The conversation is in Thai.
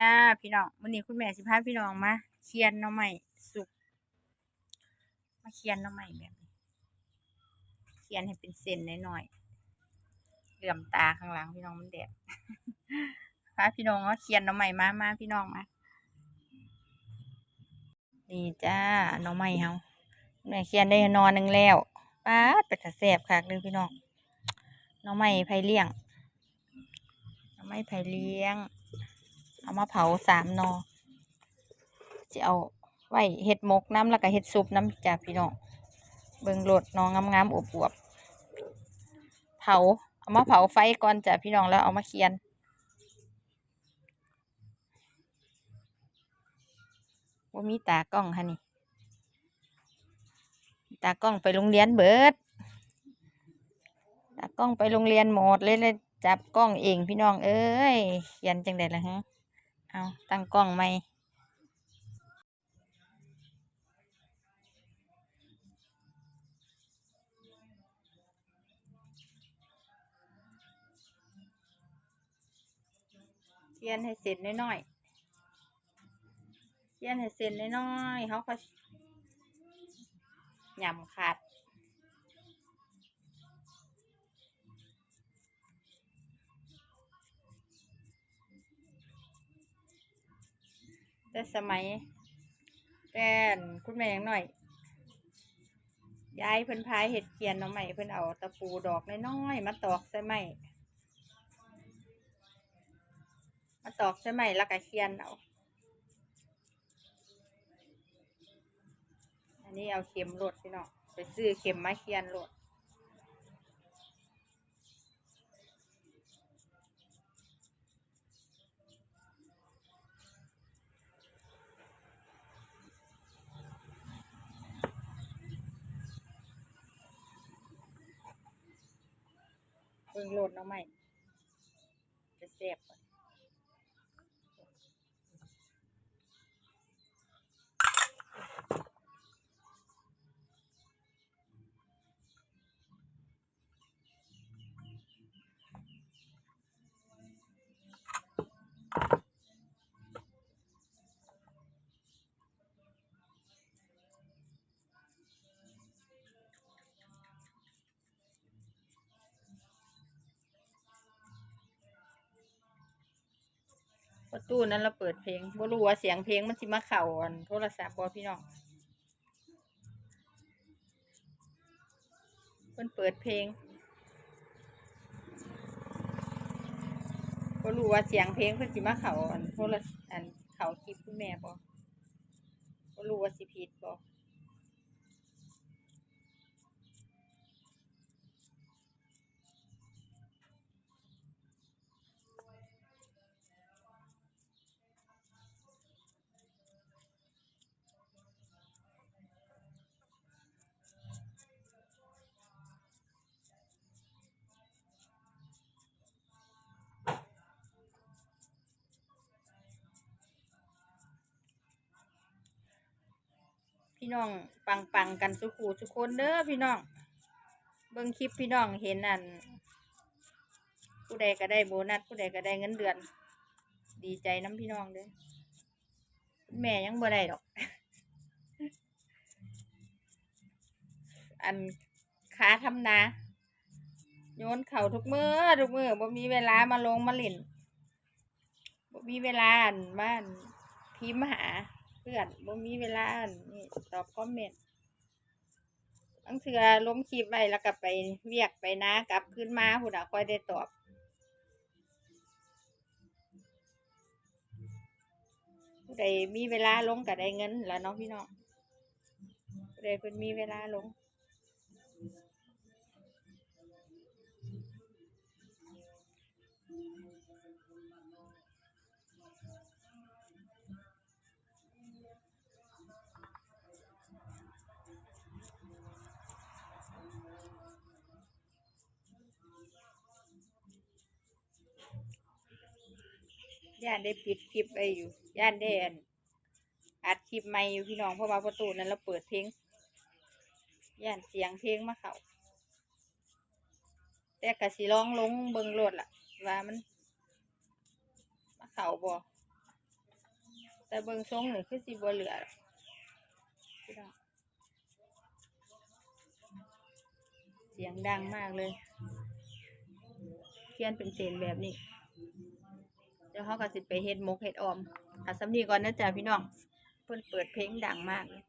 จ้าพี่น้องวันนี้คุณแม่สิพาพี่น้องมาเคียนน่อไม้สุก มาเคียนน่อไม้แบบนี้เคียนให้เป็นเส้นน้อยๆเหลื่อมตาข้างหลังพี่น้องมันแดดพาพี่น้องมาเคียนน่อไม้มามาพี่น้องมานี่จ้าน่อไม้เฮาแม่เคียนได้นอนหนึ่งแล้วป้าดเป็ดตาแสบคักเลยพี่น้องน่อไม้ไผ่เลี้ยงน่อไม้ไผ่เลี้ยง เอามาเผาสามนอจะเอาไว้เห็ดหมกน้ำแล้วก็เห็ดซุปน้ำจ้าพี่น้องเบิ่งโหลดนองงามๆอวบๆเผาเอามาเผาไฟก่อนจ้ะพี่น้องแล้วเอามาเคียนว่ามีตากล้องคะนี่ตากล้องไปโรงเรียนเบิดตากล้องไปโรงเรียนหมดเลยเลยจับกล้องเองพี่น้องเอ้ยเขียนจังไดล่ะฮะ เอาตั้งกล้องไหมเขียนให้เสร็จน้อยๆเขียนให้เสร็จน้อยๆเขาก็ยำขาด แต่สมัยแต่นคุณแม่ยังหน่อยยายเพิ่นพายเห็ดเกียนหน้องใหม่เพิ่นเอาตะปูดอกน้อยๆมาตอกใส่ไม้มาตอกใส่ไม้แล้วก็เคียนเอาอันนี้เอาเข็มโหลดพี่น้องไปซื้อเข็มมาเคียนโหลด เบิ่งโหลดเน้องใหม่จะแซ่บ ประตูนั้นเราเปิดเพลงบ่รู้ว่าเสียงเพลงมันสิมาเข่าอันโทรศัพท์บ่พี่น้องเพิ่นเปิดเพลงบ่รู้ว่าเสียงเพลงเพิ่นสิมาเข่าอันโทรศัพท์ พี่น้องปังปังๆกันสุขูสุคนเด้อพี่น้อง เบิ่งคลิปพี่น้องเห็นอันผู้ใดก็ได้โบนัสผู้ใดก็ได้เงินเดือน ดีใจน้ำพี่น้องเด้อแม่ยังบ่ได้ดอก อันขาทำนาโยนเข่าทุกมือทุกมือบ่มีเวลามาลงมาเล่นบ่มีเวลาอันบ้านพิมพ์หา พื่อนบ่มีเวลานนี่ตอบคอมเมนต์บางเทือล้มคลิปไว้แล้วก็ไปเวียกไปนะกลับขึ้นมาผู้น่ะค่อยได้ตอบผู้ใดมีเวลาลงก็ได้เงินแล้วเนาะพี่น้องผู้ใดเพิ่นมีเวลาลง ย่านได้ปิดคลิปไปอยู่ ย่านได้อันอัดคลิปใหม่อยู่พี่น้องเพราะว่าประตูนั้นเราเปิดเพลงย่านเสียงเพลงมาเขาแต่กะสิร้องลงเบิงโลดล่ะ ว่ามันมาเขาบ่แต่เบิงทรงหนี่คือสิบ่เหลือพี่น้องเสียงดังมากเลยเขียนเป็นเศษแบบนี้ ดี๋ยวเขาก็สิไปเฮ็ดมกเฮ็ดออมถ้าสำนีก่อนนะจ๊ะพี่น้อง เพิ่นเปิดเพลงดังมากเลย